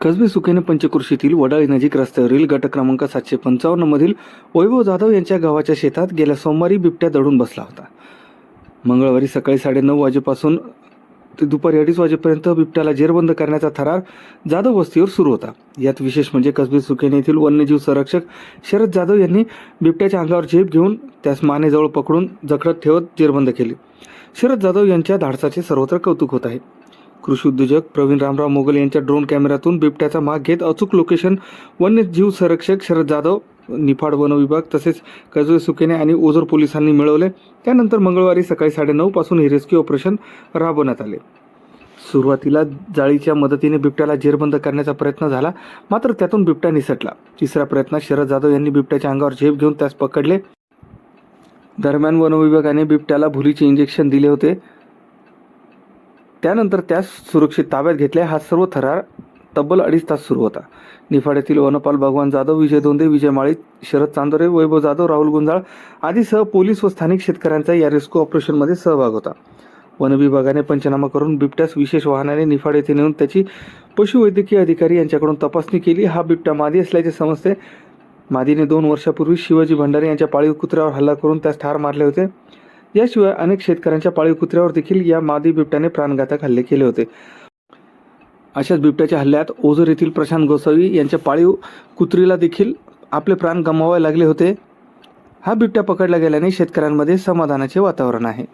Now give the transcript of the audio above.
कसबे सुखेने पंचकृषीतील वडाळी नजीक रस्त्यावरील गट क्रमांक सातशे पंचावन्न मधील वैभव जाधव यांच्या गावाच्या शेतात गेल्या सोमवारी बिबट्या दडून बसला होता. मंगळवारी सकाळी साडेनऊ वाजेपासून ते दुपारी अडीच वाजेपर्यंत बिबट्याला जेरबंद करण्याचा थरार जाधव वस्तीवर सुरू होता. यात विशेष म्हणजे कसबे सुखेने येथील वन्यजीव संरक्षक शरद जाधव यांनी बिबट्याच्या अंगावर झेप घेऊन त्यास मानेजवळ पकडून जखडत ठेवत जेरबंद केली. शरद जाधव यांच्या धाडसाचे सर्वत्र कौतुक होत आहे. कृषी उद्योजक प्रवीण रामराव मोगल यांच्या ड्रोन कॅमेऱ्यातून बिबट्याचा माग घेत अचूक लोकेशन वन्यजीव संरक्षक शरद जाधव निफाड वन विभाग तसेच कजवे सुकेने आणि ओझर पोलिसांनी मिळवले. त्यानंतर मंगळवारी सकाळी साडेनऊ पासून हे रेस्क्यू ऑपरेशन राबवण्यात आले. सुरुवातीला जाळीच्या मदतीने बिबट्याला जेरबंद करण्याचा प्रयत्न झाला मात्र त्यातून बिबट्या निसटला. तिसऱ्या प्रयत्नात शरद जाधव यांनी बिबट्याच्या अंगावर झेप घेऊन त्यास पकडले. दरम्यान वनविभागाने बिबट्याला भुलीचे इंजेक्शन दिले होते. त्यानंतर त्यास सुरक्षित ताब्यात घेतले हा सर्व थरार तब्बल अडीच तास सुरू होता. निफाड्यातील वनपाल भगवान जाधव विजय दोंदे विजय माळी शरद चांदोरे वैभव जाधव राहुल गुंजाळ आदीसह पोलीस व स्थानिक शेतकऱ्यांचा या रेस्क्यू ऑपरेशनमध्ये सहभाग होता. वन विभागाने पंचनामा करून बिबट्यास विशेष वाहनाने निफाड येथे नेऊन त्याची पशुवैद्यकीय अधिकारी यांच्याकडून तपासणी केली. हा बिबट्या मादी असल्याचे समजते. मादीने दोन वर्षापूर्वी शिवाजी भंडारे यांच्या पाळीव कुत्र्यावर हल्ला करून त्यास ठार मारले होते. याशिवाय अनेक शेतकऱ्यांच्या पाळीव कुत्र्यावर देखील या मादी बिबट्याने प्राणघातक हल्ले केले होते. अशाच बिबट्याच्या हल्ल्यात ओझर येथील प्रशांत गोसावी यांच्या पाळीव कुत्रीला देखील आपले प्राण गमावावे लागले होते. हा बिबट्या पकडला गेल्याने शेतकऱ्यांमध्ये समाधानाचे वातावरण आहे.